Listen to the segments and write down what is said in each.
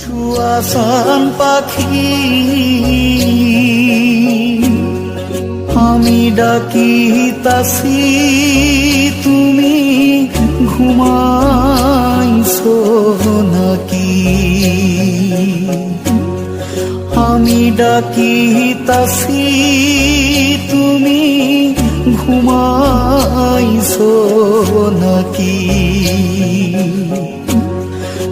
সুয়াসান পাখি আমি ডাকি তাসি তুমি ঘুমাইছো নাকি? আমি ডাকি তাসি তুমি ঘুমাইছো নাকি?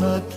নাকি